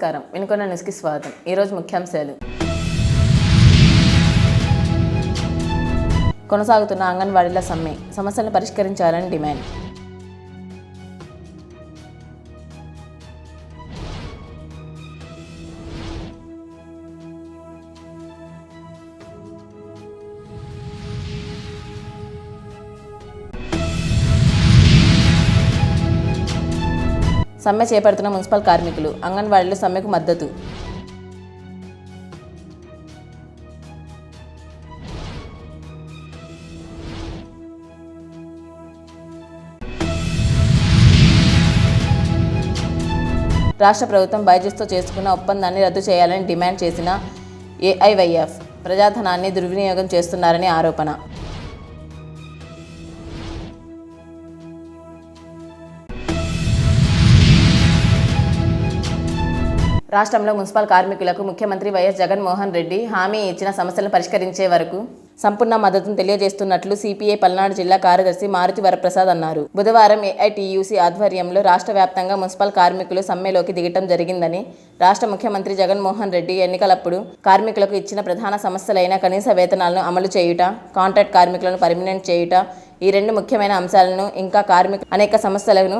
నమస్కారం. వినుకొండ న్యూస్కి స్వాగతం. ఈరోజు ముఖ్యాంశాలు. కొనసాగుతున్న అంగన్వాడీల సమ్మె. సమస్యలను పరిష్కరించాలని డిమాండ్. సమ్మె చేపడుతున్న మున్సిపల్ కార్మికులు అంగన్వాడీలు సమ్మెకు మద్దతు. రాష్ట్ర ప్రభుత్వం బైజెస్తో చేసుకున్న ఒప్పందాన్ని రద్దు చేయాలని డిమాండ్ చేసిన ఏఐవైఎఫ్ ప్రజాధనాన్ని దుర్వినియోగం చేస్తున్నారని ఆరోపణ. రాష్ట్రంలో మున్సిపల్ కార్మికులకు ముఖ్యమంత్రి వైఎస్ జగన్మోహన్ రెడ్డి హామీ ఇచ్చిన సమస్యలను పరిష్కరించే వరకు సంపూర్ణ మద్దతును తెలియజేస్తున్నట్లు సిపిఐ పల్నాడు జిల్లా కార్యదర్శి మారుతి వరప్రసాద్ అన్నారు. బుధవారం ఏఐటియుసి ఆధ్వర్యంలో రాష్ట్ర వ్యాప్తంగా మున్సిపల్ కార్మికులు సమ్మెలోకి దిగటం జరిగిందని రాష్ట్ర ముఖ్యమంత్రి జగన్మోహన్ రెడ్డి ఎన్నికలప్పుడు కార్మికులకు ఇచ్చిన ప్రధాన సమస్యలైన కనీస వేతనాలను అమలు చేయుట కాంట్రాక్ట్ కార్మికులను పర్మినెంట్ చేయుట ఈ రెండు ముఖ్యమైన అంశాలను ఇంకా కార్మిక అనేక సమస్యలను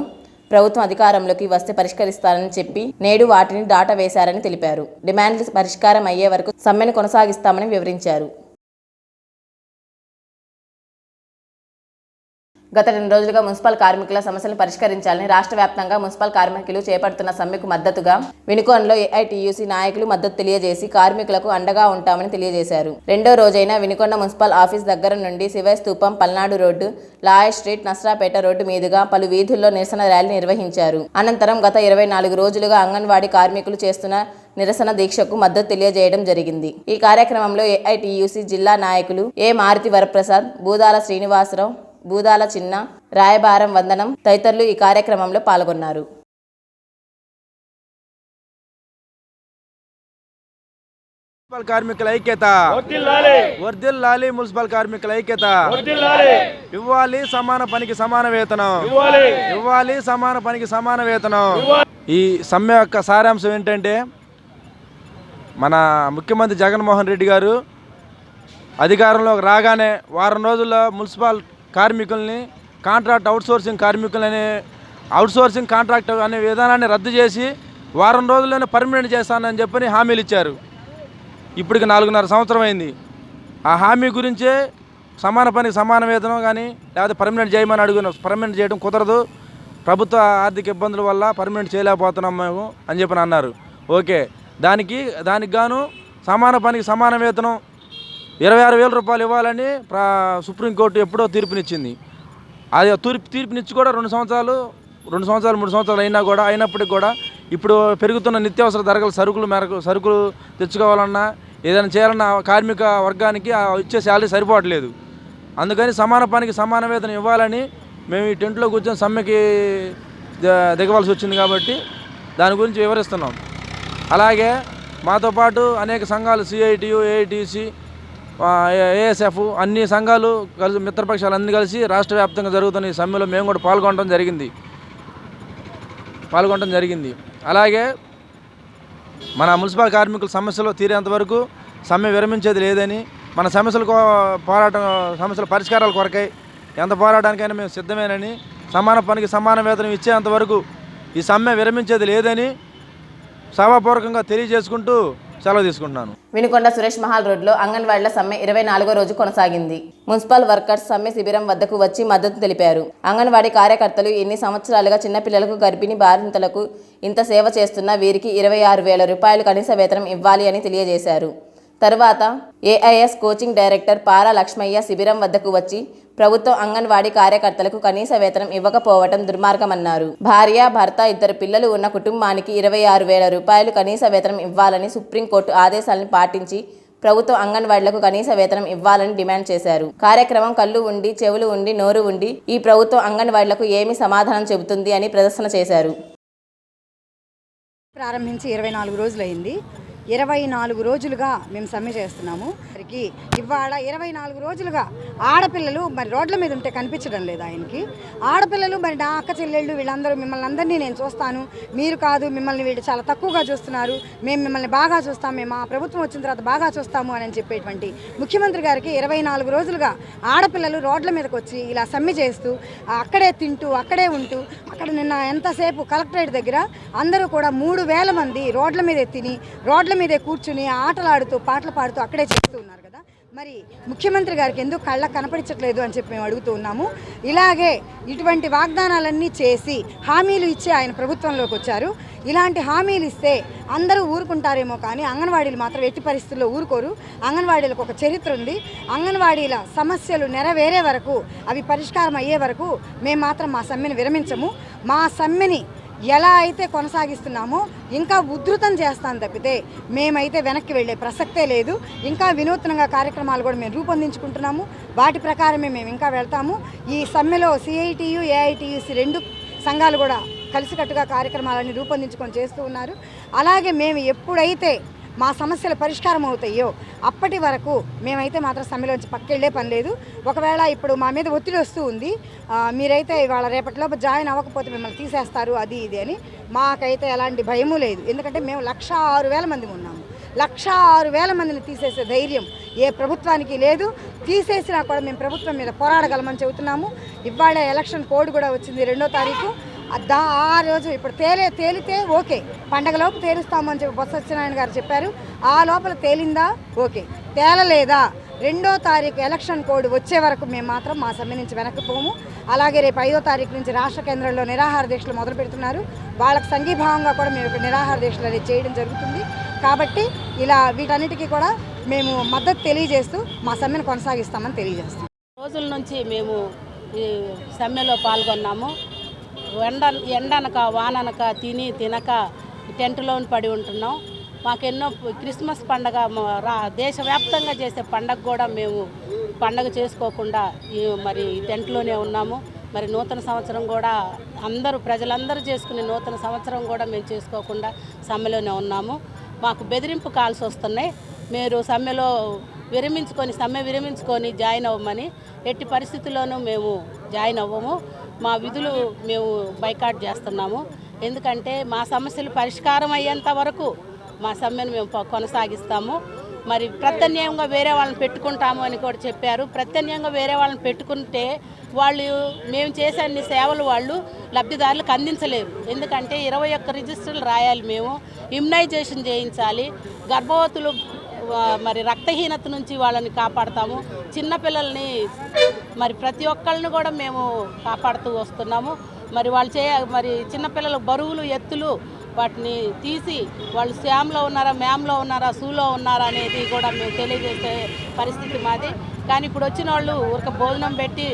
ప్రభుత్వం అధికారంలోకి వస్తే పరిష్కరిస్తారని చెప్పి నేడు వాటిని దాటవేశారని తెలిపారు. డిమాండ్లు పరిష్కారం అయ్యే వరకు సమ్మెను కొనసాగిస్తామని వివరించారు. గత రెండు రోజులుగా మున్సిపల్ కార్మికుల సమస్యలను పరిష్కరించాలని రాష్ట్ర వ్యాప్తంగా మున్సిపల్ కార్మికులు చేపడుతున్న సమ్మెకు మద్దతుగా వినుకోన్లో ఏఐటీయూసీ నాయకులు మద్దతు తెలియజేసి కార్మికులకు అండగా ఉంటామని తెలియజేశారు. రెండో రోజైన వినుకొండ మున్సిపల్ ఆఫీస్ దగ్గర నుండి శివ స్తూపం Palnadu road lawyer street Nasarapeta road మీదుగా పలు వీధుల్లో నిరసన ర్యాలీ నిర్వహించారు. అనంతరం గత ఇరవై నాలుగు రోజులుగా అంగన్వాడీ కార్మికులు చేస్తున్న నిరసన దీక్షకు మద్దతు తెలియజేయడం జరిగింది. ఈ కార్యక్రమంలో ఏఐటీయూసీ జిల్లా నాయకులు ఏ మారుతి వరప్రసాద్ బూదాల శ్రీనివాసరావు బూదాల చిన్న రాయబారం వందనం తదితరులు ఈ కార్యక్రమంలో పాల్గొన్నారు. మున్సిపల్ కార్మికుల ఐక్యత. వర్ధిల్లాలి. వర్ధిల్లాలి మున్సిపల్ కార్మికుల ఐక్యత. ఇవ్వాలి సమాన పనికి సమాన వేతనం. ఇవ్వాలి. ఇవ్వాలి సమాన పనికి సమాన వేతనం. ఈ సమ్మె యొక్క సారాంశం ఏంటంటే మన ముఖ్యమంత్రి జగన్మోహన్ రెడ్డి గారు అధికారంలోకి రాగానే వారం రోజుల్లో మున్సిపల్ కార్మికుల్ని కాంట్రాక్ట్ అవుట్సోర్సింగ్ కార్మికులనే అవుట్సోర్సింగ్ కాంట్రాక్ట్ అనే విధానాన్ని రద్దు చేసి వారం రోజుల్లోనే పర్మనెంట్ చేస్తానని చెప్పని హామీలు ఇచ్చారు. ఇప్పటికి నాలుగున్నర సంవత్సరం అయింది. ఆ హామీ గురించే సమాన పనికి సమాన వేతనం కానీ లేకపోతే పర్మనెంట్ చేయమని అడుగున పర్మనెంట్ చేయడం కుదరదు. ప్రభుత్వ ఆర్థిక ఇబ్బందుల వల్ల పర్మనెంట్ చేయలేకపోతున్నాం మేము అని చెప్పి అన్నారు. ఓకే. దానికి దానికి గాను సమాన పనికి సమాన వేతనం ఇరవై ఆరు వేల రూపాయలు ఇవ్వాలని ప్రా సుప్రీంకోర్టు ఎప్పుడో తీర్పునిచ్చింది. అది తీర్పు తీర్పునిచ్చి కూడా రెండు సంవత్సరాలు రెండు సంవత్సరాలు మూడు సంవత్సరాలు అయినా కూడా అయినప్పటికీ కూడా ఇప్పుడు పెరుగుతున్న నిత్యావసర ధరలు సరుకులు మేరకు సరుకులు తెచ్చుకోవాలన్నా ఏదైనా చేయాలన్నా కార్మిక వర్గానికి వచ్చే శాలరీ సరిపోవట్లేదు. అందుకని సమాన పనికి సమాన వేతనం ఇవ్వాలని మేము ఈ టెంట్లో కూర్చొని సమ్మెకి దిగవలసి వచ్చింది కాబట్టి దాని గురించి వివరిస్తున్నాం. అలాగే మాతో పాటు అనేక సంఘాలు సిఐటియు ఏఐటిసి ఏఎస్ఎఫ్ అన్ని సంఘాలు కలిసి మిత్రపక్షాలు అన్ని కలిసి రాష్ట్ర వ్యాప్తంగా జరుగుతున్న ఈ సమ్మెలో మేము కూడా పాల్గొనడం జరిగింది. పాల్గొనడం జరిగింది. అలాగే మన మున్సిపల్ కార్మికుల సమస్యలు తీరేంత వరకు సమ్మె విరమించేది లేదని మన సమస్యల కో పోరాటం సమస్యల పరిష్కారాల కొరకై ఎంత పోరాటానికైనా మేము సిద్ధమేనని సమాన పనికి సమాన వేతనం ఇచ్చేంత వరకు ఈ సమ్మె విరమించేది లేదని సభాపూర్వకంగా తెలియజేసుకుంటూ సెలవు తీసుకుంటున్నాను. వినుకొండ సురేష్ మహాల్ రోడ్లో అంగన్వాడీల సమ్మె ఇరవై నాలుగో రోజు కొనసాగింది. మున్సిపల్ వర్కర్స్ సమ్మె శిబిరం వద్దకు వచ్చి మద్దతు తెలిపారు. అంగన్వాడీ కార్యకర్తలు ఎన్ని సంవత్సరాలుగా చిన్నపిల్లలకు గర్భిణీ బాధితులకు ఇంత సేవ చేస్తున్న వీరికి ఇరవై ఆరు వేల రూపాయలు కనీస వేతనం ఇవ్వాలి అని తెలియజేశారు. తరువాత AIS coaching director Para Lakshmaiah శిబిరం వద్దకు వచ్చి ప్రభుత్వం అంగన్వాడీ కార్యకర్తలకు కనీస వేతనం ఇవ్వకపోవటం దుర్మార్గమన్నారు. భార్య భర్త ఇద్దరు పిల్లలు ఉన్న కుటుంబానికి ఇరవై ఆరు వేల రూపాయలు కనీస వేతనం ఇవ్వాలని సుప్రీంకోర్టు ఆదేశాలను పాటించి ప్రభుత్వం అంగన్వాడీలకు కనీస వేతనం ఇవ్వాలని డిమాండ్ చేశారు. కార్యక్రమం కళ్ళు ఉండి చెవులు ఉండి నోరు ఉండి ఈ ప్రభుత్వం అంగన్వాడీలకు ఏమి సమాధానం చెబుతుంది అని ప్రదర్శన చేశారు. ప్రారంభించి ఇరవై నాలుగు రోజులైంది. ఇరవై నాలుగు రోజులుగా మేము సమ్మె చేస్తున్నాము. వారికి ఇవాళ ఇరవై నాలుగు రోజులుగా ఆడపిల్లలు మరి రోడ్ల మీద ఉంటే కనిపించడం లేదు ఆయనకి. ఆడపిల్లలు మరి నా అక్క చెల్లెళ్ళు వీళ్ళందరూ మిమ్మల్ని అందరినీ నేను చూస్తాను. మీరు కాదు మిమ్మల్ని వీళ్ళు చాలా తక్కువగా చూస్తున్నారు. మేము మిమ్మల్ని బాగా చూస్తాం. మేము మా ప్రభుత్వం వచ్చిన తర్వాత బాగా చూస్తాము అని చెప్పేటువంటి ముఖ్యమంత్రి గారికి ఇరవై నాలుగు రోజులుగా ఆడపిల్లలు రోడ్ల మీదకి వచ్చి ఇలా సమ్మె చేస్తూ అక్కడే తింటూ అక్కడే ఉంటూ అక్కడ నిన్న ఎంతసేపు కలెక్టరేట్ దగ్గర అందరూ కూడా మూడు వేల మంది రోడ్ల మీద తిని రోడ్ల మీదే కూర్చుని ఆటలాడుతూ పాటలు పాడుతూ అక్కడే చేస్తూ ఉన్నారు కదా. మరి ముఖ్యమంత్రి గారికి ఎందుకు కళ్ళ కనపడించట్లేదు అని చెప్పి మేము అడుగుతూ ఉన్నాము. ఇలాగే ఇటువంటి వాగ్దానాలన్నీ చేసి హామీలు ఇచ్చి ఆయన ప్రభుత్వంలోకి వచ్చారు. ఇలాంటి హామీలు ఇస్తే అందరూ ఊరుకుంటారేమో కానీ అంగన్వాడీలు మాత్రం ఎట్టి పరిస్థితుల్లో ఊరుకోరు. అంగన్వాడీలకు ఒక చరిత్ర ఉంది. అంగన్వాడీల సమస్యలు నెరవేరే వరకు అవి పరిష్కారం అయ్యే వరకు మేము మాత్రం మా సమ్మెను విరమించము. మా సమ్మెని ఎలా అయితే కొనసాగిస్తున్నామో ఇంకా ఉధృతం చేస్తాను తప్పితే మేమైతే వెనక్కి వెళ్ళే ప్రసక్తే లేదు. ఇంకా వినూత్నంగా కార్యక్రమాలు కూడా మేము రూపొందించుకుంటున్నాము. వాటి ప్రకారమే మేము ఇంకా వెళ్తాము. ఈ సమ్మెలో సిఐటియు ఏఐటియుసి రెండు సంఘాలు కూడా కలిసికట్టుగా కార్యక్రమాలన్నీ రూపొందించుకొని చేస్తూ ఉన్నారు. అలాగే మేము ఎప్పుడైతే మా సమస్యలు పరిష్కారం అవుతాయో అప్పటి వరకు మేమైతే మాత్రం సమ్మెలోంచి పక్కెళ్ళే పని లేదు. ఒకవేళ ఇప్పుడు మా మీద ఒత్తిడి వస్తూ ఉంది మీరైతే ఇవాళ రేపటిలోపు జాయిన్ అవ్వకపోతే మిమ్మల్ని తీసేస్తారు అది ఇది అని మాకైతే ఎలాంటి భయము లేదు. ఎందుకంటే మేము లక్ష ఆరు వేల మంది ఉన్నాము. లక్ష ఆరు వేల మందిని తీసేసే ధైర్యం ఏ ప్రభుత్వానికి లేదు. తీసేసినా కూడా మేము ప్రభుత్వం మీద పోరాడగలమని చెబుతున్నాము. ఇవాళ ఎలక్షన్ కోడ్ కూడా వచ్చింది రెండో తారీఖు. దా ఆ రోజు ఇప్పుడు తేలే తేలితే ఓకే. పండగలోపు తేలుస్తామని చెప్పి బొత్స సత్యనారాయణ గారు చెప్పారు. ఆ లోపల తేలిందా? ఓకే. తేలలేదా? రెండో తారీఖు ఎలక్షన్ కోడ్ వచ్చే వరకు మేము మాత్రం మా సమ్మె నుంచి వెనక్కి పోము. అలాగే రేపు ఐదో తారీఖు నుంచి రాష్ట్ర కేంద్రంలో నిరాహార దీక్షలు మొదలు పెడుతున్నారు. వాళ్ళకి సంఘీభావంగా కూడా మేము ఇక్కడ నిరాహార దీక్షలు అనేది చేయడం జరుగుతుంది. కాబట్టి ఇలా వీటన్నిటికీ కూడా మేము మద్దతు తెలియజేస్తూ మా సమ్మెను కొనసాగిస్తామని తెలియజేస్తాం రోజుల నుంచి మేము ఈ సమ్మెలో పాల్గొన్నాము. ఎండ ఎండనక వాననక తిని తినక టెంట్లోని పడి ఉంటున్నాం. మాకెన్నో క్రిస్మస్ పండగ రా దేశవ్యాప్తంగా చేసే పండగ కూడా మేము పండగ చేసుకోకుండా ఈ మరి టెంట్లోనే ఉన్నాము. మరి నూతన సంవత్సరం కూడా అందరూ ప్రజలందరూ చేసుకునే నూతన సంవత్సరం కూడా మేము చేసుకోకుండా సమ్మెలోనే ఉన్నాము. మాకు బెదిరింపు కాల్స్ వస్తున్నాయి. మీరు సమ్మెలో విరమించుకొని సమ్మె విరమించుకొని జాయిన్ అవ్వమని ఎట్టి పరిస్థితుల్లోనూ మేము జాయిన్ అవ్వము. మా విధులు మేము బైకాట్ చేస్తున్నాము. ఎందుకంటే మా సమస్యలు పరిష్కారం అయ్యేంత వరకు మా సమ్మెను మేము కొనసాగిస్తాము. మరి ప్రత్యామ్నాయంగా వేరే వాళ్ళని పెట్టుకుంటాము అని కూడా చెప్పారు. ప్రత్యామ్నాయంగా వేరే వాళ్ళని పెట్టుకుంటే వాళ్ళు మేము చేసే అన్ని సేవలు వాళ్ళు లబ్ధిదారులకు అందించలేరు. ఎందుకంటే ఇరవై ఒక్క రిజిస్టర్లు రాయాలి మేము. ఇమ్యునైజేషన్ చేయించాలి. గర్భవతులు మరి రక్తహీనత నుంచి వాళ్ళని కాపాడతాము. చిన్నపిల్లల్ని మరి ప్రతి ఒక్కళ్ళని కూడా మేము కాపాడుతూ వస్తున్నాము. మరి వాళ్ళు చేయ మరి చిన్నపిల్లలు బరువులు ఎత్తులు వాటిని తీసి వాళ్ళు శ్యామ్లో ఉన్నారా మ్యామ్లో ఉన్నారా సూలో ఉన్నారా అనేది కూడా మేము తెలియజేసే పరిస్థితి మాది. కానీ ఇప్పుడు వచ్చిన వాళ్ళు ఊరిక భోజనం పెట్టి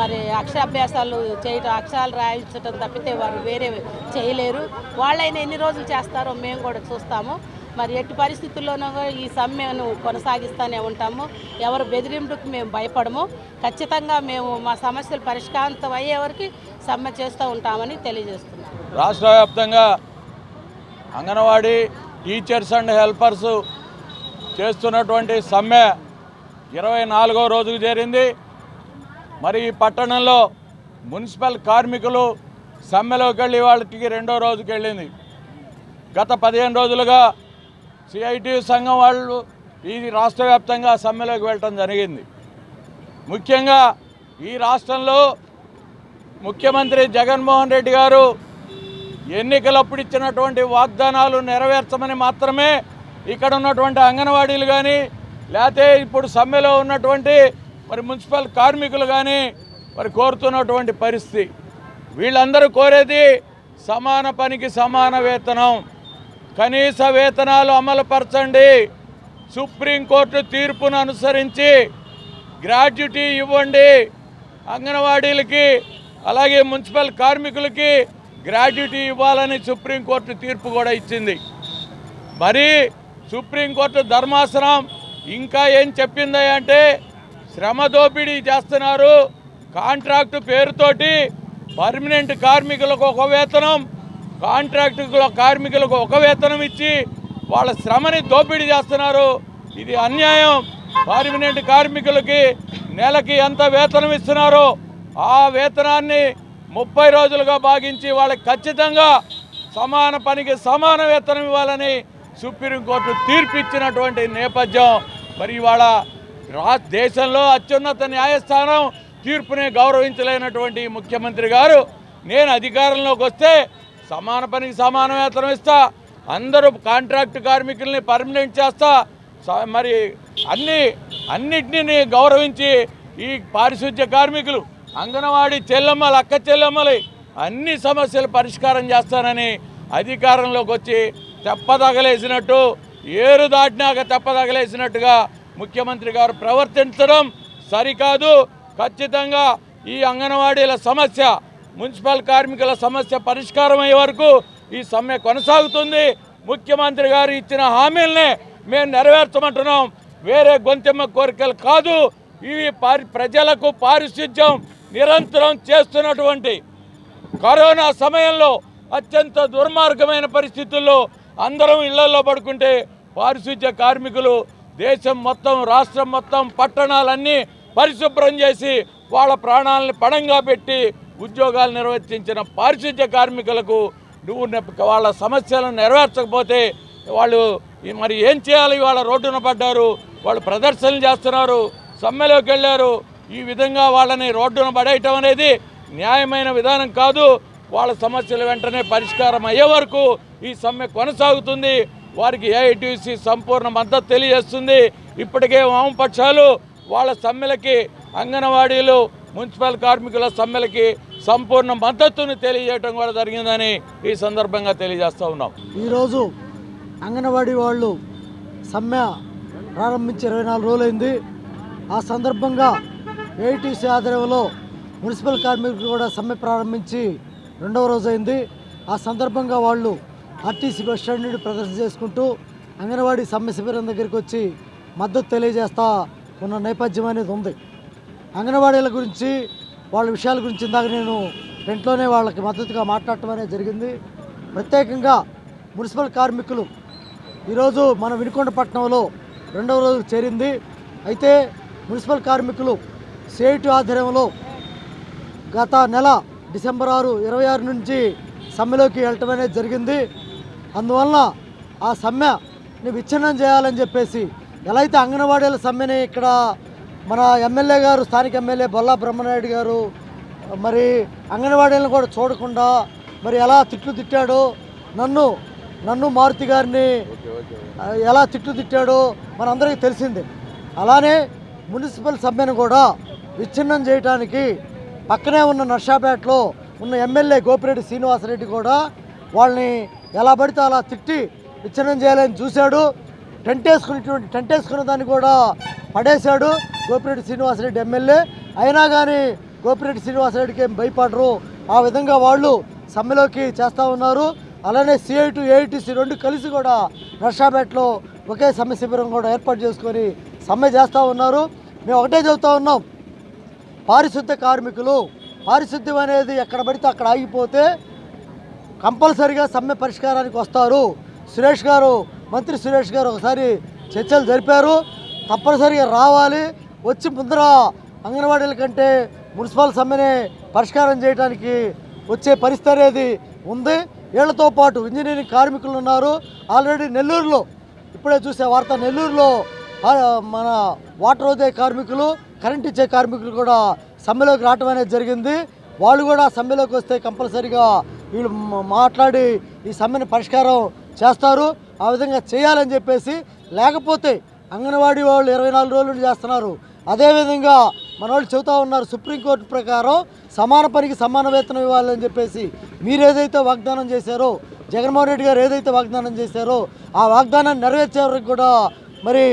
మరి అక్షరాభ్యాసాలు చేయటం అక్షరాలు రాయించడం తప్పితే వారు వేరే చేయలేరు. వాళ్ళైనా ఎన్ని రోజులు చేస్తారో మేము కూడా చూస్తాము. మరి ఎట్టి పరిస్థితుల్లోనూ ఈ సమ్మెను కొనసాగిస్తూనే ఉంటాము. ఎవరు బెదిరింపుకు మేము భయపడము. ఖచ్చితంగా మేము మా సమస్యలు పరిష్కారం అయ్యే వరకు సమ్మె చేస్తూ ఉంటామని తెలియజేస్తున్నాం. రాష్ట్ర వ్యాప్తంగా అంగన్వాడీ టీచర్స్ అండ్ హెల్పర్స్ చేస్తున్నటువంటి సమ్మె ఇరవై నాలుగో రోజుకు చేరింది. మరి ఈ పట్టణంలో మున్సిపల్ కార్మికులు సమ్మెలోకి వెళ్ళి వాళ్ళకి రెండో రోజుకి వెళ్ళింది. గత పదిహేను రోజులుగా సిఐటి సంఘం వాళ్ళు ఈ రాష్ట్ర వ్యాప్తంగా సమ్మెలోకి వెళ్ళటం జరిగింది. ముఖ్యంగా ఈ రాష్ట్రంలో ముఖ్యమంత్రి జగన్మోహన్ రెడ్డి గారు ఎన్నికలప్పుడు ఇచ్చినటువంటి వాగ్దానాలు నెరవేర్చమని మాత్రమే ఇక్కడ ఉన్నటువంటి అంగన్వాడీలు కానీ లేకపోతే ఇప్పుడు సమ్మెలో ఉన్నటువంటి మరి మున్సిపల్ కార్మికులు కానీ మరి కోరుతున్నటువంటి పరిస్థితి. వీళ్ళందరూ కోరేది సమాన పనికి సమాన వేతనం. కనీస వేతనాలు అమలుపరచండి. సుప్రీంకోర్టు తీర్పును అనుసరించి గ్రాడ్యుటీ ఇవ్వండి. అంగన్వాడీలకి అలాగే మున్సిపల్ కార్మికులకి గ్రాడ్యుటీ ఇవ్వాలని సుప్రీంకోర్టు తీర్పు కూడా ఇచ్చింది. మరి సుప్రీంకోర్టు ధర్మాసనం ఇంకా ఏం చెప్పింది అంటే శ్రమ దోపిడీ చేస్తున్నారు. కాంట్రాక్టు పేరుతోటి పర్మనెంట్ కార్మికులకు ఒక వేతనం కాంట్రాక్టుల కార్మికులకు ఒక వేతనం ఇచ్చి వాళ్ళ శ్రమని దోపిడీ చేస్తున్నారు. ఇది అన్యాయం. పర్మనెంట్ కార్మికులకి నెలకి ఎంత వేతనం ఇస్తున్నారో ఆ వేతనాన్ని ముప్పై రోజులుగా భాగించి వాళ్ళకి ఖచ్చితంగా సమాన పనికి సమాన వేతనం ఇవ్వాలని సుప్రీంకోర్టు తీర్పు ఇచ్చినటువంటి నేపథ్యం. మరి ఇవాళ రా దేశంలో అత్యున్నత న్యాయస్థానం తీర్పుని గౌరవించలేనటువంటి ముఖ్యమంత్రి గారు నేను అధికారంలోకి వస్తే సమాన పనికి సమాన వేతనం ఇస్తా. అందరూ కాంట్రాక్ట్ కార్మికుల్ని పర్మనెంట్ చేస్తా. స- మరి అన్ని అన్నిటినీ గౌరవించి ఈ పారిశుద్ధ్య కార్మికులు అంగన్వాడీ చెల్లమ్మలు అక్క చెల్లమ్మలు అన్ని సమస్యలు పరిష్కారం చేస్తానని అధికారంలోకి వచ్చి తెప్పదగలేసినట్టు ఏరు దాటినాక తెప్పదగలేసినట్టుగా ముఖ్యమంత్రి గారు ప్రవర్తించడం సరికాదు. ఖచ్చితంగా ఈ అంగన్వాడీల సమస్య మున్సిపల్ కార్మికుల సమస్య పరిష్కారం అయ్యే వరకు ఈ సమ్మె కొనసాగుతుంది. ముఖ్యమంత్రి గారు ఇచ్చిన హామీలనే మేము నెరవేర్చమంటున్నాం. వేరే గొంతెమ్మ కోరికలు కాదు. ఇవి పారి ప్రజలకు పారిశుధ్యం నిరంతరం చేస్తున్నటువంటి కరోనా సమయంలో అత్యంత దుర్మార్గమైన పరిస్థితుల్లో అందరం ఇళ్ళలో పడుకుంటే పారిశుధ్య కార్మికులు దేశం మొత్తం రాష్ట్రం మొత్తం పట్టణాలన్నీ పరిశుభ్రం చేసి వాళ్ళ ప్రాణాలని పణంగా పెట్టి ఉద్యోగాలు నిర్వర్తించిన పారిశుధ్య కార్మికులకు నువ్వు వాళ్ళ సమస్యలను నెరవేర్చకపోతే వాళ్ళు ఈ మరి ఏం చేయాలి? వాళ్ళ రోడ్డున పడ్డారు వాళ్ళు ప్రదర్శనలు చేస్తున్నారు సమ్మెలోకి వెళ్ళారు. ఈ విధంగా వాళ్ళని రోడ్డున పడేయటం అనేది న్యాయమైన విధానం కాదు. వాళ్ళ సమస్యలు వెంటనే పరిష్కారం అయ్యే వరకు ఈ సమ్మె కొనసాగుతుంది. వారికి ఏఐటీసీ సంపూర్ణ మద్దతు తెలియజేస్తుంది. ఇప్పటికే వామపక్షాలు వాళ్ళ సమ్మెలకి అంగన్వాడీలు మున్సిపల్ కార్మికుల సమ్మెలకి సంపూర్ణ మద్దతును తెలియజేయడం కూడా జరిగిందని ఈ సందర్భంగా తెలియజేస్తూ ఉన్నాం. ఈరోజు అంగన్వాడీ వాళ్ళు సమ్మె ప్రారంభించి ఇరవై నాలుగు రోజులైంది. ఆ సందర్భంగా ఏటీసీ ఆధ్వర్యంలో మున్సిపల్ కార్మికులు కూడా సమ్మె ప్రారంభించి రెండవ రోజైంది ఆ సందర్భంగా వాళ్ళు ఆర్టీసీ బస్ స్టాండ్ నుండి ప్రదర్శన చేసుకుంటూ అంగన్వాడీ సమ్మె శిబిరం దగ్గరికి వచ్చి మద్దతు తెలియజేస్తా ఉన్న నేపథ్యం అనేది ఉంది. అంగన్వాడీల గురించి వాళ్ళ విషయాల గురించి ఇందాక నేను టెంట్లోనే వాళ్ళకి మద్దతుగా మాట్లాడటం అనేది జరిగింది. ప్రత్యేకంగా మున్సిపల్ కార్మికులు ఈరోజు మన వినుకొండపట్నంలో రెండవ రోజు చేరింది. అయితే మున్సిపల్ కార్మికులు సేటు ఆధ్వర్యంలో గత నెల డిసెంబర్ ఆరు ఇరవై ఆరు నుంచి సమ్మెలోకి వెళ్ళటం అనేది జరిగింది. అందువలన ఆ సమ్మెని విచ్ఛిన్నం చేయాలని చెప్పేసి ఎలా అయితే అంగన్వాడీల సమ్మెని ఇక్కడ మన ఎమ్మెల్యే గారు స్థానిక ఎమ్మెల్యే బొల్లా బ్రహ్మనాయుడు గారు మరి అంగన్వాడీలను కూడా చూడకుండా మరి ఎలా తిట్లు తిట్టాడో నన్ను నన్ను మారుతి గారిని ఎలా తిట్లు తిట్టాడో మనందరికీ తెలిసిందే. అలానే మున్సిపల్ సమ్మెను కూడా విచ్ఛిన్నం చేయడానికి పక్కనే ఉన్న నర్షాపేటలో ఉన్న ఎమ్మెల్యే గోపిరెడ్డి శ్రీనివాసరెడ్డి కూడా వాళ్ళని ఎలా పడితే అలా తిట్టి విచ్ఛిన్నం చేయాలని చూశాడు. టెంట్ వేసుకునేటువంటి టెంట్ వేసుకున్న దాన్ని కూడా పడేశాడు. గోపిరెడ్డి శ్రీనివాసరెడ్డి ఎమ్మెల్యే. అయినా కానీ గోపిరెడ్డి శ్రీనివాసరెడ్డికి ఏం భయపడరు. ఆ విధంగా వాళ్ళు సమ్మెలోకి చేస్తూ ఉన్నారు. అలానే సిఐటు ఏఐటీసీ రెండు కలిసి కూడా రష్యాపేటలో ఒకే సమ్మె శిబిరం కూడా ఏర్పాటు చేసుకొని సమ్మె చేస్తూ ఉన్నారు. మేము ఒకటే చెబుతా ఉన్నాం. పారిశుద్ధ కార్మికులు పారిశుద్ధ్యం అనేది ఎక్కడ పడితే అక్కడ ఆగిపోతే కంపల్సరిగా సమ్మె పరిష్కారానికి వస్తారు. సురేష్ గారు మంత్రి సురేష్ గారు ఒకసారి చర్చలు జరిపారు. తప్పనిసరిగా రావాలి. వచ్చి ముందర అంగన్వాడీల కంటే మున్సిపల్ సమ్మెని పరిష్కారం చేయడానికి వచ్చే పరిస్థితి అనేది ఉంది. వీళ్ళతో పాటు ఇంజనీరింగ్ కార్మికులు ఉన్నారు. ఆల్రెడీ నెల్లూరులో ఇప్పుడే చూసే వార్త నెల్లూరులో మన వాటర్ వదే కార్మికులు కరెంట్ ఇచ్చే కార్మికులు కూడా సమ్మెలోకి రావటం అనేది జరిగింది. వాళ్ళు కూడా సమ్మెలోకి వస్తే కంపల్సరీగా వీళ్ళు మాట్లాడి ఈ సమ్మెని పరిష్కారం చేస్తారు. ఆ విధంగా చేయాలని చెప్పేసి లేకపోతే అంగన్వాడీ వాళ్ళు ఇరవై నాలుగు రోజులు చేస్తున్నారు. అదేవిధంగా మన వాళ్ళు చెబుతా ఉన్నారు సుప్రీంకోర్టు ప్రకారం సమాన పనికి సమాన వేతనం ఇవ్వాలని చెప్పేసి. మీరు ఏదైతే వాగ్దానం చేశారో జగన్మోహన్ రెడ్డి గారు ఏదైతే వాగ్దానం చేశారో ఆ వాగ్దానాన్ని నెరవేర్చే వరకు కూడా మరి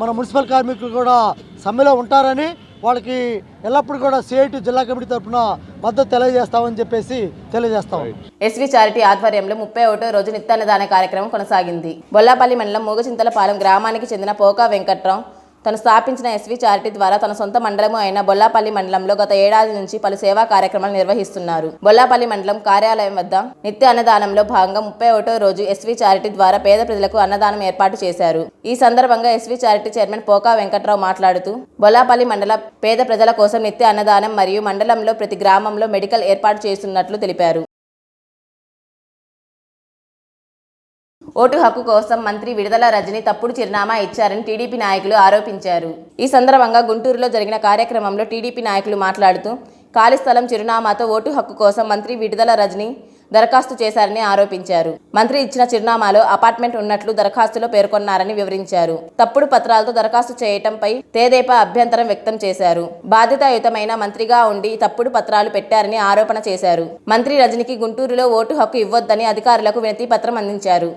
మన మున్సిపల్ కార్మికులు కూడా సమ్మెలో ఉంటారని వాళ్ళకి ఎల్లప్పుడూ కూడా సిఐటి జిల్లా కమిటీ తరఫున మద్దతు తెలియజేస్తామని చెప్పేసి తెలియజేస్తాం. ఎస్వి చారిటీ ఆధ్వర్యంలో ముప్పై ఒకటో రోజు నిత్యాన్నదాన కార్యక్రమం కొనసాగింది. బొల్లాపల్లి మండలం మూగచింతలపాలెం గ్రామానికి చెందిన పోకా వెంకట్రావు తను స్థాపించిన ఎస్వి చారిటీ ద్వారా తన సొంత మండలము అయిన బొల్లాపల్లి మండలంలో గత ఏడాది నుంచి పలు సేవా కార్యక్రమాలు నిర్వహిస్తున్నారు. బొల్లాపల్లి మండలం కార్యాలయం వద్ద నిత్య అన్నదానంలో భాగంగా ముప్పై ఒకటో రోజు ఎస్వి చారిటీ ద్వారా పేద ప్రజలకు అన్నదానం ఏర్పాటు చేశారు. ఈ సందర్భంగా SV charity chairman Poka Venkatrao మాట్లాడుతూ బొల్లాపల్లి మండల పేద ప్రజల కోసం నిత్య అన్నదానం మరియు మండలంలో ప్రతి గ్రామంలో మెడికల్ ఏర్పాటు చేస్తున్నట్లు తెలిపారు. ఓటు హక్కు కోసం మంత్రి విడుదల రజని తప్పుడు చిరునామా ఇచ్చారని టీడీపీ నాయకులు ఆరోపించారు. ఈ సందర్భంగా గుంటూరులో జరిగిన కార్యక్రమంలో టీడీపీ నాయకులు మాట్లాడుతూ ఖాళీ స్థలం చిరునామాతో ఓటు హక్కు కోసం మంత్రి విడుదల రజని దరఖాస్తు చేశారని ఆరోపించారు. మంత్రి ఇచ్చిన చిరునామాలో అపార్ట్మెంట్ ఉన్నట్లు దరఖాస్తులో పేర్కొన్నారని వివరించారు. తప్పుడు పత్రాలతో దరఖాస్తు చేయటంపై తేదేపా అభ్యంతరం వ్యక్తం చేశారు. బాధ్యతాయుతమైన మంత్రిగా ఉండి తప్పుడు పత్రాలు పెట్టారని ఆరోపణ చేశారు. మంత్రి రజనికి గుంటూరులో ఓటు హక్కు ఇవ్వొద్దని అధికారులకు వినతి పత్రం అందించారు.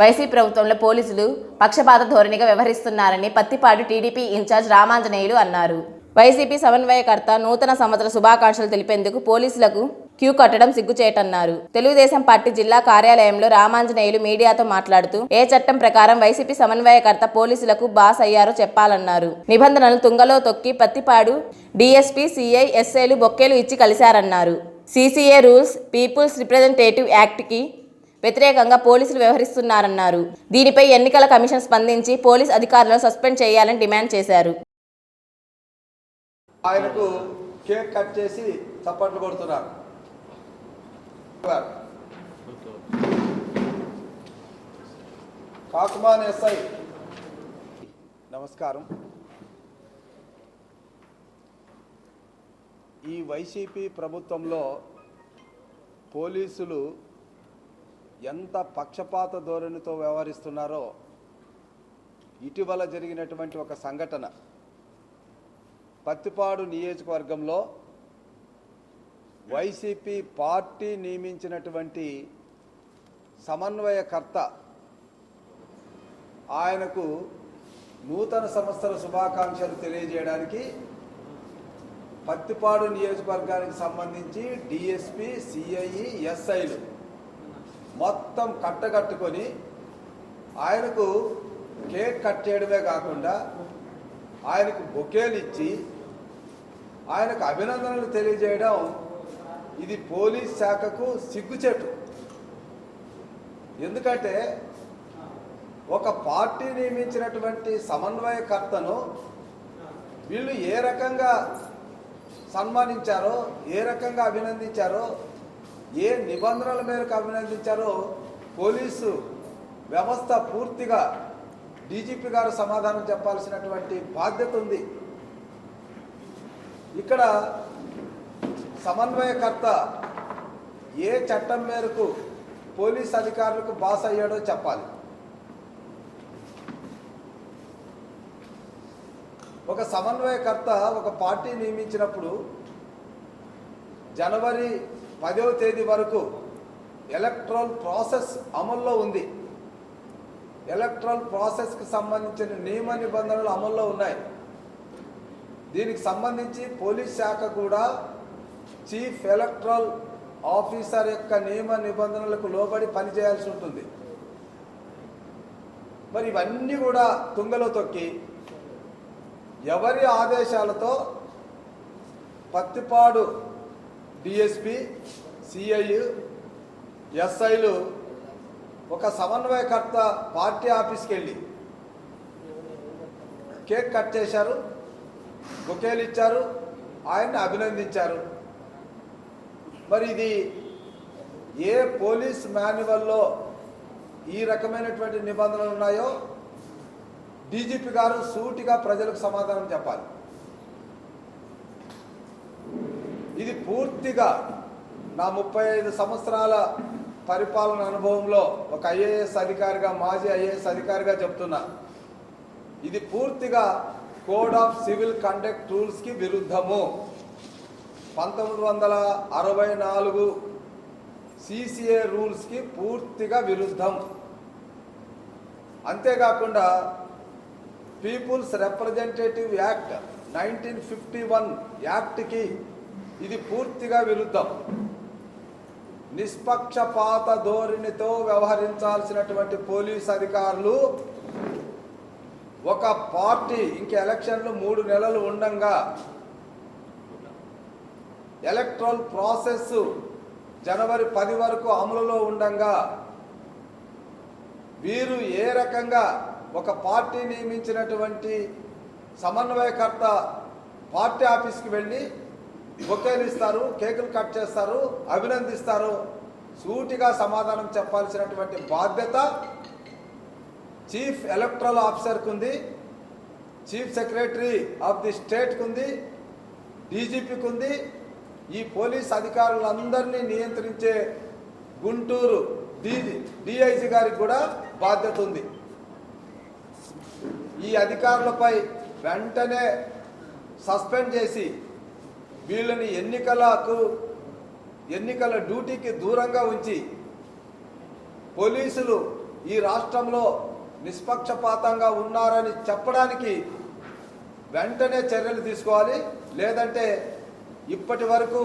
వైసీపీ ప్రభుత్వంలో పోలీసులు పక్షపాత ధోరణిగా వ్యవహరిస్తున్నారని పత్తిపాడు టీడీపీ ఇన్ఛార్జ్ రామాంజనేయులు అన్నారు. వైసీపీ సమన్వయకర్త నూతన సంవత్సర శుభాకాంక్షలు తెలిపేందుకు పోలీసులకు క్యూ కట్టడం సిగ్గుచేటన్నారు. తెలుగుదేశం పార్టీ జిల్లా కార్యాలయంలో రామాంజనేయులు మీడియాతో మాట్లాడుతూ ఏ చట్టం ప్రకారం వైసీపీ సమన్వయకర్త పోలీసులకు బాస్ అయ్యారో చెప్పాలన్నారు. నిబంధనలు తుంగలో తొక్కి పత్తిపాడు డీఎస్పీ సిఐ ఎస్ఐలు బొక్కేలు ఇచ్చి కలిశారన్నారు. సీసీఏ రూల్స్ పీపుల్స్ రిప్రజెంటేటివ్ యాక్ట్కి వ్యతిరేకంగా పోలీసులు వ్యవహరిస్తున్నారన్నారు. దీనిపై ఎన్నికల కమిషన్ స్పందించి పోలీస్ అధికారులను సస్పెండ్ చేయాలని డిమాండ్ చేశారు. ఆయనకు కేక్ కట్ చేసి చప్పట్లు కొడుతున్నారు. కాకుమాన్ ఎస్ఐ. నమస్కారం. ఈ వైసీపీ ప్రభుత్వంలో పోలీసులు ఎంత పక్షపాత ధోరణితో వ్యవహరిస్తున్నారో ఇటీవల జరిగినటువంటి ఒక సంఘటన. పత్తిపాడు నియోజకవర్గంలో వైసీపీ పార్టీ నియమించినటువంటి సమన్వయకర్త ఆయనకు నూతన సంవత్సర శుభాకాంక్షలు తెలియజేయడానికి పత్తిపాడు నియోజకవర్గానికి సంబంధించి డిఎస్పి సిఐఈ ఎస్ఐలు మొత్తం కట్టగట్టుకొని ఆయనకు కేక్ కట్ చేయడమే కాకుండా ఆయనకు బొకేలు ఇచ్చి ఆయనకు అభినందనలు తెలియజేయడం ఇది పోలీస్ శాఖకు సిగ్గుచేటు. ఎందుకంటే ఒక పార్టీ నియమించినటువంటి సమన్వయకర్తను వీళ్ళు ఏ రకంగా సన్మానించారో ఏ రకంగా అభినందించారో ఏ నిబంధనల మేరకు అభినందించారో పోలీసు వ్యవస్థ పూర్తిగా డీజీపీ గారు సమాధానం చెప్పాల్సినటువంటి బాధ్యత ఉంది. ఇక్కడ సమన్వయకర్త ఏ చట్టం మేరకు పోలీస్ అధికారులకు బాస్ అయ్యాడో చెప్పాలి. ఒక సమన్వయకర్త ఒక పార్టీ నియమించినప్పుడు జనవరి పదవ తేదీ వరకు ఎలక్ట్రల్ ప్రాసెస్ అమల్లో ఉంది. ఎలక్ట్రల్ ప్రాసెస్కి సంబంధించిన నియమ నిబంధనలు అమల్లో ఉన్నాయి. దీనికి సంబంధించి పోలీస్ శాఖ కూడా చీఫ్ ఎలక్ట్రల్ ఆఫీసర్ యొక్క నియమ నిబంధనలకు లోబడి పనిచేయాల్సి ఉంటుంది. మరి ఇవన్నీ కూడా తుంగలో తొక్కి ఎవరి ఆదేశాలతో పత్తిపాడు డిఎస్పి సిఐ ఎస్ఐలు ఒక సమన్వయకర్త పార్టీ ఆఫీస్కి వెళ్ళి కేక్ కట్ చేశారు బొకేలు ఇచ్చారు ఆయన్ని అభినందించారు. మరి ఇది ఏ పోలీస్ మాన్యువల్లో ఈ రకమైనటువంటి నిబంధనలు ఉన్నాయో డీజీపీ గారు సూటిగా ప్రజలకు సమాధానం చెప్పాలి. ఇది పూర్తిగా నా ముప్పై ఐదు సంవత్సరాల పరిపాలన అనుభవంలో ఒక ఐఏఎస్ అధికారిగా మాజీ ఐఏఎస్ అధికారిగా చెప్తున్నా. ఇది పూర్తిగా కోడ్ ఆఫ్ సివిల్ కండక్ట్ రూల్స్కి విరుద్ధము. పంతొమ్మిది వందల అరవై నాలుగు సిసిఏ రూల్స్కి పూర్తిగా విరుద్ధం. అంతేకాకుండా people's representative act nineteen fifty one యాక్ట్కి ఇది పూర్తిగా విరుద్ధం. నిష్పక్షపాత ధోరణితో వ్యవహరించాల్సినటువంటి పోలీస్ అధికారులు ఒక పార్టీ ఇంక ఎలక్షన్లు మూడు నెలలు ఉండంగా ఎలక్ట్రల్ ప్రాసెస్ జనవరి పది వరకు అమలులో ఉండంగా వీరు ఏ రకంగా ఒక పార్టీ నియమించినటువంటి సమన్వయకర్త పార్టీ ఆఫీస్కి వెళ్ళి బొకేలు ఇస్తారు కేకులు కట్ చేస్తారు అభినందిస్తారు. సూటిగా సమాధానం చెప్పాల్సినటువంటి బాధ్యత చీఫ్ ఎలక్ట్రల్ ఆఫీసర్కు ఉంది చీఫ్ సెక్రటరీ ఆఫ్ ది స్టేట్కి ఉంది డీజీపీకి ఉంది ఈ పోలీస్ అధికారులందరినీ నియంత్రించే గుంటూరు డీజీ డిఐజీ గారికి కూడా బాధ్యత ఉంది ఈ అధికారులపై వెంటనే సస్పెండ్ చేసి వీళ్ళని ఎన్నికలకు ఎన్నికల డ్యూటీకి దూరంగా ఉంచి పోలీసులు ఈ రాష్ట్రంలో నిష్పక్షపాతంగా ఉన్నారని చెప్పడానికి వెంటనే చర్యలు తీసుకోవాలి. లేదంటే ఇప్పటి వరకు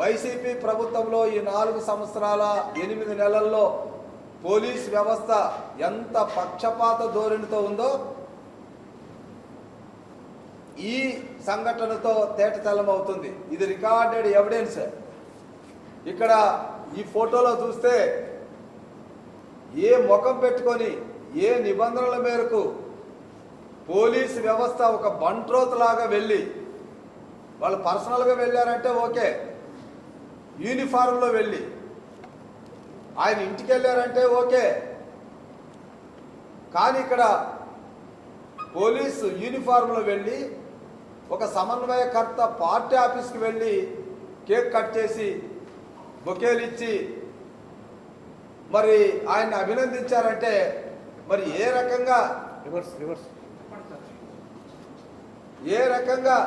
వైసీపీ ప్రభుత్వంలో ఈ నాలుగు సంవత్సరాల ఎనిమిది నెలల్లో పోలీస్ వ్యవస్థ ఎంత పక్షపాత ధోరణితో ఉందో ఈ సంఘటనతో తేటతెల్లం అవుతుంది ఇది రికార్డెడ్ ఎవిడెన్స్. ఇక్కడ ఈ ఫోటోలో చూస్తే ఏ ముఖం పెట్టుకొని ఏ నిబంధనల మేరకు పోలీస్ వ్యవస్థ ఒక బంట్రోత్ లాగా వెళ్ళి వాళ్ళు పర్సనల్గా వెళ్ళారంటే ఓకే. యూనిఫారంలో వెళ్ళి ఆయన ఇంటికి వెళ్ళారంటే ఓకే. కానీ ఇక్కడ పోలీసు యూనిఫారంలో వెళ్ళి ఒక సమన్వయకర్త పార్టీ ఆఫీస్కి వెళ్ళి కేక్ కట్ చేసి బొకేలు ఇచ్చి మరి ఆయన్ని అభినందించారంటే మరి ఏ రకంగా రివర్స్ రివర్స్. ఏ రకంగా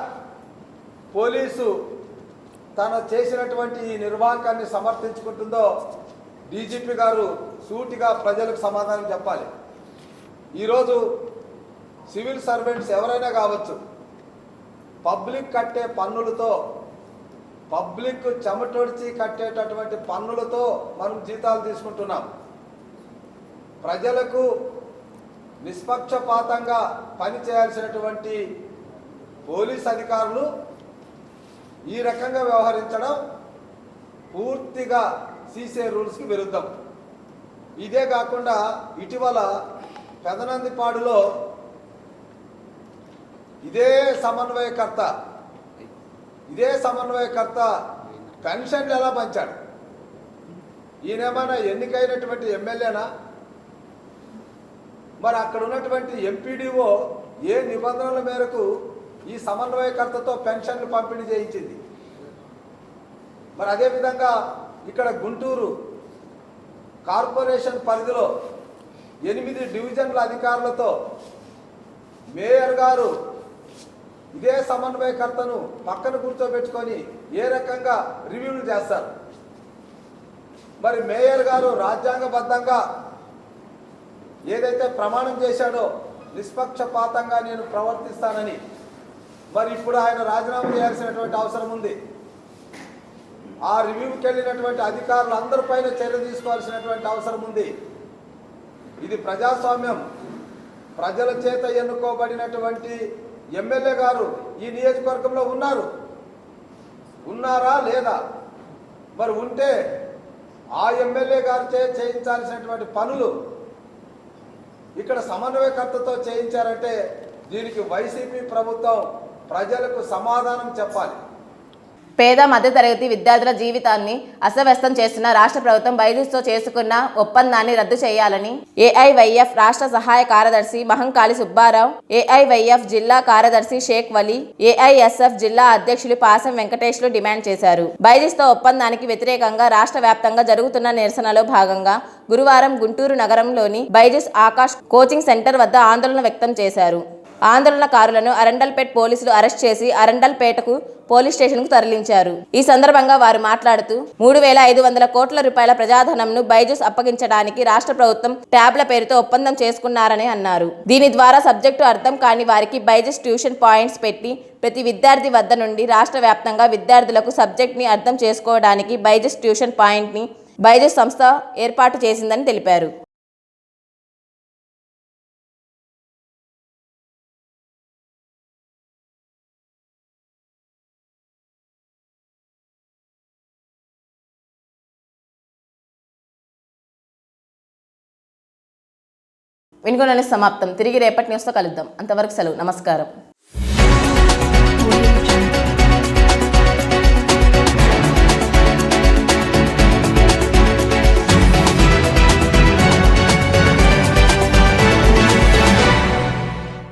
పోలీసు తను చేసినటువంటి ఈ నిర్వాహకాన్ని సమర్థించుకుంటుందో డీజీపీ గారు సూటిగా ప్రజలకు సమాధానం చెప్పాలి. ఈరోజు సివిల్ సర్వెంట్స్ ఎవరైనా కావచ్చు పబ్లిక్ కట్టే పన్నులతో పబ్లిక్ చెమటొడిచి కట్టేటటువంటి పన్నులతో మనం జీతాలు తీసుకుంటున్నాం. ప్రజలకు నిష్పక్షపాతంగా పనిచేయాల్సినటువంటి పోలీస్ అధికారులు ఈ రకంగా వ్యవహరించడం పూర్తిగా సీసే రూల్స్కి విరుద్ధం. ఇదే కాకుండా ఇటీవల పెదనందిపాడులో ఇదే సమన్వయకర్త. ఇదే సమన్వయకర్త పెన్షన్లు ఎలా పంచాడు? ఈయనేమైనా ఎన్నికైనటువంటి ఎమ్మెల్యేనా? మరి అక్కడ ఉన్నటువంటి ఎంపీడీఓ ఏ నిబంధనల మేరకు ఈ సమన్వయకర్తతో పెన్షన్లు పంపిణీ చేయించింది? మరి అదేవిధంగా ఇక్కడ గుంటూరు కార్పొరేషన్ పరిధిలో ఎనిమిది డివిజన్ల అధికారులతో మేయర్ గారు ఇదే సమన్వయకర్తను పక్కన కూర్చోబెట్టుకొని ఏ రకంగా రివ్యూలు చేస్తారు? మరి మేయర్ గారు రాజ్యాంగబద్ధంగా ఏదైతే ప్రమాణం చేశాడో నిష్పక్షపాతంగా నేను ప్రవర్తిస్తానని మరి ఇప్పుడు ఆయన రాజీనామా చేయాల్సినటువంటి అవసరం ఉంది. ఆ రివ్యూకి వెళ్ళినటువంటి అధికారులు అందరిపైన చర్య తీసుకోవాల్సినటువంటి అవసరం ఉంది. ఇది ప్రజాస్వామ్యం. ప్రజల చేత ఎన్నుకోబడినటువంటి ఎమ్మెల్యే గారు ఈ నియోజకవర్గంలో ఉన్నారు. ఉన్నారా లేదా? మరి ఉంటే ఆ ఎమ్మెల్యే గారిచే చేయించాల్సినటువంటి పనులు ఇక్కడ సమన్వయకర్తతో చేయించారంటే దీనికి వైసీపీ ప్రభుత్వం ప్రజలకు సమాధానం చెప్పాలి. పేద మధ్యతరగతి విద్యార్థుల జీవితాన్ని అస్తవ్యస్తం చేస్తున్న రాష్ట్ర ప్రభుత్వం బైజూస్తో చేసుకున్న ఒప్పందాన్ని రద్దు చేయాలని ఏఐవైఎఫ్ రాష్ట్ర సహాయ కార్యదర్శి మహంకాళి సుబ్బారావు ఏఐవైఎఫ్ జిల్లా కార్యదర్శి షేక్ వలీ ఏఐఎస్ఎఫ్ జిల్లా అధ్యక్షులు పాసం వెంకటేష్లు డిమాండ్ చేశారు. బైజూస్తో ఒప్పందానికి వ్యతిరేకంగా రాష్ట్ర వ్యాప్తంగా జరుగుతున్న నిరసనలో భాగంగా గురువారం గుంటూరు నగరంలోని బైజూస్ ఆకాష్ కోచింగ్ సెంటర్ వద్ద ఆందోళన వ్యక్తం చేశారు. ఆందోళనకారులను అరండల్పేట్ పోలీసులు అరెస్ట్ చేసి అరండల్పేటకు పోలీస్ స్టేషన్కు తరలించారు. ఈ సందర్భంగా వారు మాట్లాడుతూ మూడు వేల ఐదు వందల కోట్ల రూపాయల ప్రజాధనంను బైజూస్ అప్పగించడానికి రాష్ట్ర ప్రభుత్వం ట్యాబ్ల పేరుతో ఒప్పందం చేసుకున్నారని అన్నారు. దీని ద్వారా సబ్జెక్టు అర్థం కాని వారికి బైజూస్ ట్యూషన్ పాయింట్స్ పెట్టి ప్రతి విద్యార్థి వద్ద నుండి రాష్ట్ర వ్యాప్తంగా విద్యార్థులకు సబ్జెక్ట్ని అర్థం చేసుకోవడానికి బైజస్ ట్యూషన్ పాయింట్ని బైజస్ సంస్థ ఏర్పాటు చేసిందని తెలిపారు. వినుగోలని సమాప్తం. తిరిగి రేపటి న్యూస్తో కలుద్దాం. అంతవరకు సెలవు. నమస్కారం.